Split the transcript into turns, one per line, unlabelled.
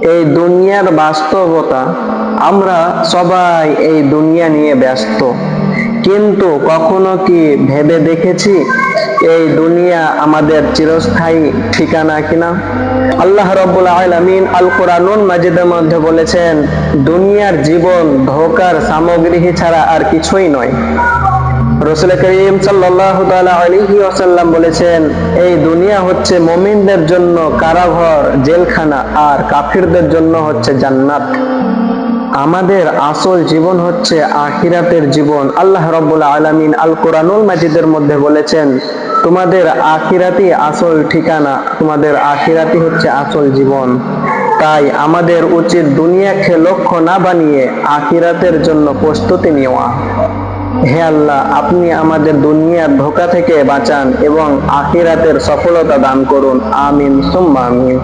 এই দুনিয়ার বাস্তবতা। আমরা সবাই এই দুনিয়া নিয়ে ব্যস্ত। কিন্তু কখনো কি ভেবে দেখেছি এই দুনিয়া আমাদের চিরস্থায়ী ঠিকানা কিনা? আল্লাহ রব্বুল আলামিন আল কোরআনুল মাজিদের মধ্যে বলেছেন, দুনিয়ার জীবন ধোকার সামগ্রী ছাড়া আর কিছুই নয়। রসুল করিম ওয়াসাল্লাম বলেছেন, এই দুনিয়া হচ্ছে মুমিনদের জন্য কারাঘর, জেলখানা, আর কাফিরদের জন্য হচ্ছে জান্নাত। আমাদের আসল জীবন হচ্ছে আখিরাতের জীবন। আল্লাহ আলামিন আল কোরআনুল মাজিদের মধ্যে বলেছেন, তোমাদের আখিরাতি আসল ঠিকানা, তোমাদের আখিরাতি হচ্ছে আসল জীবন। তাই আমাদের উচিত দুনিয়াকে লক্ষ্য না বানিয়ে আখিরাতের জন্য প্রস্তুতি নেওয়া। হে আল্লাহ, আপনি আমাদের দুনিয়ার ধোকা থেকে বাঁচান এবং আখিরাতের সফলতা দান করুন। আমিন, সুম্মা আমিন।